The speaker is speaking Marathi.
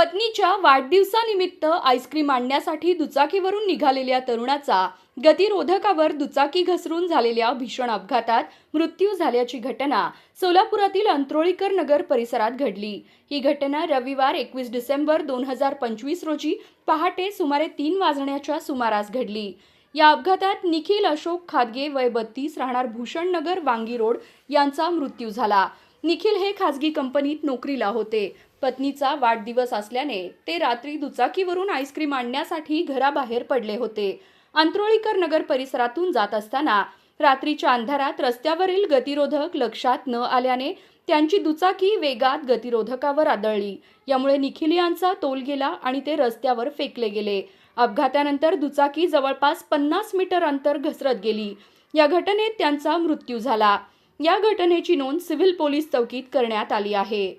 पत्नीच्या वाढदिवसानिमित्त आईस्क्रीम आणण्यासाठी दुचाकीवरून निघालेल्या तरुणाचा गतिरोधकावर दुचाकी घसरून झालेल्या भीषण अपघातात मृत्यू झाल्याची घटना सोलापुरातील अंत्रोळीकर नगर परिसरात घडली. ही घटना रविवार एकवीस डिसेंबर दोन हजार पंचवीस रोजी पहाटे सुमारे तीन वाजण्याच्या सुमारास घडली. या अपघातात निखिल अशोक खादगे वय बत्तीस राहणार भूषण नगर वांगी रोड यांचा मृत्यू झाला. निखिल हे खासगी कंपनीत नोकरीला होते. पत्नीचा वाढदिवस असल्याने ते रात्री दुचाकीवरून आईस्क्रीम आणण्यासाठी घराबाहेर पडले होते. अंत्रोळीकर नगर परिसरातून जात असताना रात्रीच्या अंधारात रस्त्यावरील गतिरोधक लक्षात न आल्याने त्यांची दुचाकी वेगात गतिरोधकावर आदळली. यामुळे निखिल यांचा तोल गेला आणि ते रस्त्यावर फेकले गेले. अपघातानंतर दुचाकी जवळपास पन्नास मीटर अंतर घसरत गेली. या घटनेत त्यांचा मृत्यू झाला. या घटनेची नोंद सिव्हिल पोलीस चौकीत करण्यात आली आहे.